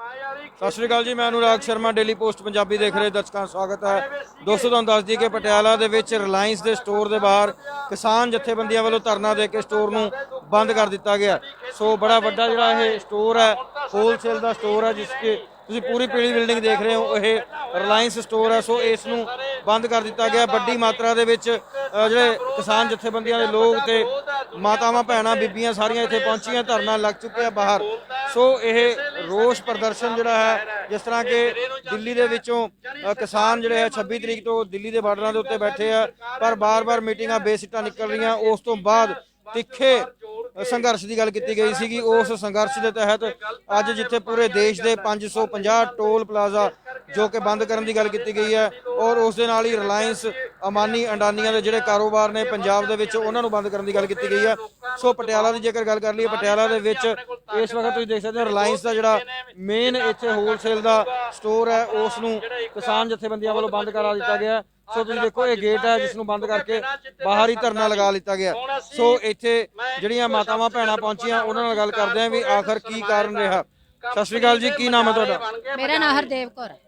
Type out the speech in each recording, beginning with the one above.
ਸਤਿ ਸ਼੍ਰੀ ਅਕਾਲ ਜੀ, ਮੈਂ ਅਨੁਰਾਗ ਸ਼ਰਮਾ ਡੇਲੀ ਪੋਸਟ ਪੰਜਾਬੀ ਦੇਖ ਰਹੇ ਦਰਸ਼ਕਾਂ ਦਾ ਸਵਾਗਤ ਹੈ। ਦੋਸਤੋ, ਤੁਹਾਨੂੰ ਦੱਸ ਦਈਏ ਕਿ ਪਟਿਆਲਾ ਦੇ ਵਿੱਚ ਰਿਲਾਇੰਸ ਦੇ ਸਟੋਰ ਦੇ ਬਾਹਰ ਕਿਸਾਨ ਜਥੇਬੰਦੀਆਂ ਵੱਲੋਂ ਧਰਨਾ ਦੇ ਕੇ ਸਟੋਰ ਨੂੰ ਬੰਦ ਕਰ ਦਿੱਤਾ ਗਿਆ। ਸੋ, ਬੜਾ ਵੱਡਾ ਜਿਹੜਾ ਇਹ ਸਟੋਰ ਹੈ ਹੋਲਸੇਲ ਦਾ ਸਟੋਰ ਹੈ, ਜਿਸ ਕੇ ਤੁਸੀਂ ਪੂਰੀ ਪੀਲੀ ਬਿਲਡਿੰਗ ਦੇਖ ਰਹੇ ਹੋ, ਇਹ ਰਿਲਾਇੰਸ ਸਟੋਰ ਹੈ, ਸੋ ਇਸ ਨੂੰ ਬੰਦ ਕਰ ਦਿੱਤਾ ਗਿਆ। ਵੱਡੀ ਮਾਤਰਾ ਦੇ ਵਿੱਚ ਜਿਹੜੇ ਕਿਸਾਨ ਜਥੇਬੰਦੀਆਂ ਦੇ ਲੋਕ ਤੇ ਮਾਤਾਵਾਂ, ਭੈਣਾਂ, ਬੀਬੀਆਂ ਸਾਰੀਆਂ ਇੱਥੇ ਪਹੁੰਚੀਆਂ, ਧਰਨਾ ਲੱਗ ਚੁੱਕਿਆ ਬਾਹਰ। ਸੋ ਇਹ ਰੋਸ ਪ੍ਰਦਰਸ਼ਨ ਜਿਹੜਾ ਹੈ, ਜਿਸ ਤਰ੍ਹਾਂ ਕਿ ਦਿੱਲੀ ਦੇ ਵਿੱਚੋਂ ਕਿਸਾਨ ਜਿਹੜੇ ਹੈ 26 ਤਰੀਕ ਤੋਂ ਦਿੱਲੀ ਦੇ ਬਾਰਡਰਾਂ ਦੇ ਉੱਤੇ ਬੈਠੇ ਆ, ਪਰ ਬਾਰ-ਬਾਰ ਮੀਟਿੰਗਾਂ, ਬੇਸਿੱਟਾ ਨਿਕਲ ਰਹੀਆਂ। ਉਸ ਤੋਂ ਬਾਅਦ ਤਿੱਖੇ ਸੰਘਰਸ਼ ਦੀ ਗੱਲ ਕੀਤੀ ਗਈ ਸੀਗੀ। ਉਸ ਸੰਘਰਸ਼ ਦੇ ਤਹਿਤ ਅੱਜ ਜਿੱਥੇ ਪੂਰੇ ਦੇਸ਼ ਦੇ 550 ਟੋਲ ਪਲਾਜ਼ਾ ਜੋ ਕਿ ਬੰਦ ਕਰਨ ਦੀ ਗੱਲ ਕੀਤੀ ਗਈ ਹੈ ਔਰ ਉਸ ਦੇ ਨਾਲ ਹੀ ਰਿਲਾਇੰਸ ਅਮਾਨੀ ਅੰਡਾਨੀਆਂ ਦੇ ਜਿਹੜੇ ਕਾਰੋਬਾਰ ਨੇ ਪੰਜਾਬ ਦੇ ਵਿੱਚ, ਉਹਨਾਂ ਨੂੰ ਬੰਦ ਕਰਨ ਦੀ ਗੱਲ ਕੀਤੀ ਗਈ ਹੈ। ਸੋ ਪਟਿਆਲਾ ਦੀ ਜੇਕਰ ਗੱਲ ਕਰ ਲਈਏ, ਪਟਿਆਲਾ ਦੇ ਵਿੱਚ ਇਸ ਵਕਤ ਤੁਸੀਂ ਦੇਖ ਸਕਦੇ ਹੋ, ਰਿਲਾਇੰਸ ਦਾ ਜਿਹੜਾ ਮੇਨ ਇੱਥੇ ਹੋਲਸੇਲ ਦਾ ਸਟੋਰ ਹੈ ਉਸ ਨੂੰ ਕਿਸਾਨ ਜਥੇਬੰਦੀਆਂ ਵੱਲੋਂ ਬੰਦ ਕਰਾ ਦਿੱਤਾ ਗਿਆ ਸੋ ਤੁਸੀਂ ਦੇਖੋ, ਇਹ ਗੇਟ ਹੈ ਜਿਸ ਨੂੰ ਬੰਦ ਕਰਕੇ ਬਾਹਰ ਹੀ ਧਰਨਾ ਲਗਾ ਲਿੱਤਾ ਗਿਆ ਸੋ ਇੱਥੇ ਜਿਹੜੀਆਂ ਮਾਤਾਵਾਂ ਭੈਣਾਂ ਪਹੁੰਚੀਆਂ, ਉਹਨਾਂ ਨਾਲ ਗੱਲ ਕਰਦੇ ਆਂ ਵੀ ਆਖਰ ਕੀ ਕਾਰਨ ਰਿਹਾ। ਸਤਿ ਸ਼੍ਰੀ ਅਕਾਲ ਜੀ, ਕੀ ਨਾਮ ਹੈ ਤੁਹਾਡਾ? ਮੇਰਾ ਨਾਮ ਹਰਦੇਵ ਕੌਰ ਹੈ।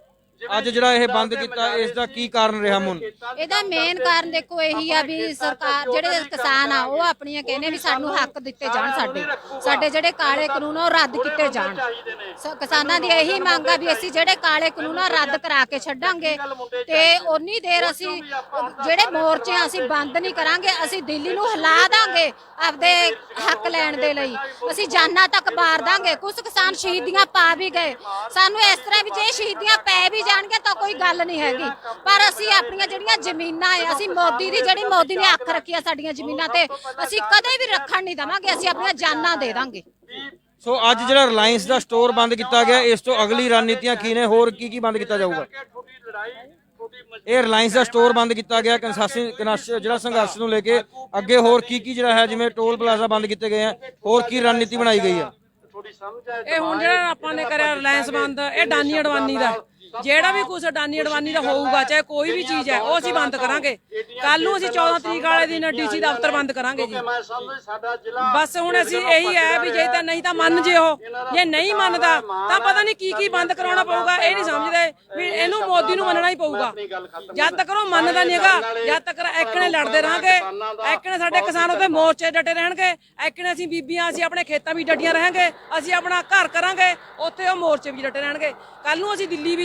ਅੱਜ ਜਿਹੜਾ ਇਹ ਬੰਦ ਕੀਤਾ ਇਸ ਦਾ ਕੀ ਕਾਰਨ ਰਿਹਾ ਮੁਨ ਇਹਦਾ ਮੇਨ ਕਾਰਨ ਦੇਖੋ ਇਹੀ ਆ ਵੀ ਸਰਕਾਰ ਜਿਹੜੇ ਕਿਸਾਨ ਆ ਉਹ ਆਪਣੀਆਂ ਕਹਿੰਦੇ ਵੀ ਸਾਨੂੰ ਹੱਕ ਦਿੱਤੇ ਜਾਣ ਸਾਡੇ। ਸਾਡੇ ਜਿਹੜੇ ਕਾਲੇ ਕਾਨੂੰਨ ਆ ਉਹ ਰੱਦ ਕੀਤੇ ਜਾਣ। ਸ- ਕਿਸਾਨਾਂ ਦੀ ਇਹੀ ਮੰਗ ਆ ਵੀ ਅਸੀਂ ਜਿਹੜੇ ਕਾਲੇ ਕਾਨੂੰਨ ਆ ਰੱਦ ਕਰਾ ਕੇ ਛੱਡਾਂਗੇ ਤੇ ਉਨੀ ਦੇਰ ਅਸੀਂ ਜਿਹੜੇ ਮੋਰਚੇ ਆ ਅਸੀਂ ਬੰਦ ਨਹੀਂ ਕਰਾਂਗੇ ਅਸੀਂ ਦਿੱਲੀ ਨੂੰ ਹਿਲਾ ਦਾਂਗੇ ਆਪਦੇ ਹੱਕ ਲੈਣ ਦੇ ਲਈ। ਅਸੀਂ ਜਾਨਾਂ ਤੱਕ ਬਾਰ ਦਾਂਗੇ। ਕੁਝ ਕਿਸਾਨ ਸ਼ਹੀਦੀਆਂ ਪਾ ਵੀ ਗਏ। ਸਾਨੂੰ ਇਸ ਤਰ੍ਹਾਂ ਵੀ ਜੇ ਸ਼ਹੀਦੀਆਂ ਪੈ ਵੀ ਜਾਣਗੇ ਤਾਂ ਕੋਈ ਗੱਲ ਨਹੀਂ ਹੈਗੀ। ਪਰ ਅਸੀਂ ਆਪਣੀਆਂ ਜਿਹੜੀਆਂ ਜ਼ਮੀਨਾਂ ਆ ਅਸੀਂ ਮੋਦੀ ਦੀ ਜਿਹੜੀ ਮੋਦੀ ਨੇ ਅੱਖ ਰੱਖੀ ਆ ਸਾਡੀਆਂ ਜ਼ਮੀਨਾਂ ਤੇ ਅਸੀਂ ਕਦੇ ਵੀ ਰੱਖਣ ਨਹੀਂ ਦਵਾਂਗੇ ਅਸੀਂ ਆਪਣੀਆਂ ਜਾਨਾਂ ਦੇ ਦਾਂਗੇ। ਸੋ ਅੱਜ ਜਿਹੜਾ ਰਿਲਾਇੰਸ ਦਾ ਸਟੋਰ ਬੰਦ ਕੀਤਾ ਗਿਆ ਇਸ ਤੋਂ ਅਗਲੀ ਰਣਨੀਤੀਆਂ ਕੀ ਨੇ ਹੋਰ ਕੀ ਕੀ ਬੰਦ ਕੀਤਾ ਜਾਊਗਾ? ਇਹ ਰਿਲਾਇੰਸ ਦਾ ਸਟੋਰ ਬੰਦ ਕੀਤਾ ਗਿਆ ਕੰਸਾਸੀ ਕਨਸ- ਜਿਹੜਾ ਸੰਘਰਸ਼ ਨੂੰ ਲੈ ਕੇ ਅੱਗੇ ਹੋਰ ਕੀ ਕੀ ਜਿਹੜਾ ਹੈ ਜਿਵੇਂ ਟੋਲ ਪਲਾਜ਼ਾ ਬੰਦ ਕੀਤੇ ਗਏ ਆ ਹੋਰ ਕੀ ਰਣਨੀਤੀ ਬਣਾਈ ਗਈ ਹੈ ਇਹ ਹੁਣ ਜਿਹੜਾ ਆਪਾਂ ਨੇ ਕਰਿਆ ਰਿਲਾਇੰਸ ਬੰਦ ਇਹ ਡਾਨੀ ਅਡਵਾਨੀ ਦਾ। ਜਿਹੜਾ ਵੀ ਕੁਝ ਅਡਾਨੀ ਅਡਵਾਨੀ ਦਾ ਹੋਊਗਾ, ਚਾਹੇ ਕੋਈ ਵੀ ਚੀਜ਼ ਹੈ, ਉਹ ਅਸੀਂ ਬੰਦ ਕਰਾਂਗੇ। ਕੱਲ ਨੂੰ ਅਸੀਂ 14 ਤਰੀਕ ਵਾਲੇ ਦਿਨ ਡੀਸੀ ਦਫ਼ਤਰ ਬੰਦ ਕਰਾਂਗੇ ਜੀ। ਬਸ ਹੁਣ ਅਸੀਂ ਇਹੀ ਹੈ ਵੀ ਜੇ ਤਾਂ ਨਹੀਂ ਤਾਂ ਮੰਨ ਜੇ ਉਹ। ਜੇ ਨਹੀਂ ਮੰਨਦਾ, ਤਾਂ ਪਤਾ ਨਹੀਂ ਕੀ ਕੀ ਬੰਦ ਕਰਾਉਣਾ ਪਊਗਾ। ਇਹ ਨਹੀਂ ਸਮਝਦੇ ਵੀ ਇਹਨੂੰ ਮੋਦੀ ਨੂੰ ਮੰਨਣਾ ਹੀ ਪਊਗਾ। ਜਦ ਤੱਕ ਉਹ ਮੰਨਦਾ ਨਹੀਂ ਹੈਗਾ, ਜਦ ਤੱਕ ਐਕਣੇ ਲੜਦੇ ਰਹਾਂਗੇ ਐਕਣੇ ਸਾਡੇ ਕਿਸਾਨ ਉਹਦੇ ਮੋਰਚੇ ਡਟੇ ਰਹਿਣਗੇ ਐਕਣੇ ਅਸੀਂ ਬੀਬੀਆਂ, ਅਸੀਂ ਆਪਣੇ ਖੇਤਾਂ ਵੀ ਡਟੀਆਂ ਰਹਾਂਗੇ, ਅਸੀਂ ਆਪਣਾ ਘਰ ਕਰਾਂਗੇ, ਉੱਥੇ ਉਹ ਮੋਰਚੇ ਵੀ ਡਟੇ ਰਹਿਣਗੇ। ਕੱਲ ਨੂੰ ਅਸੀਂ ਦਿੱਲੀ ਵੀ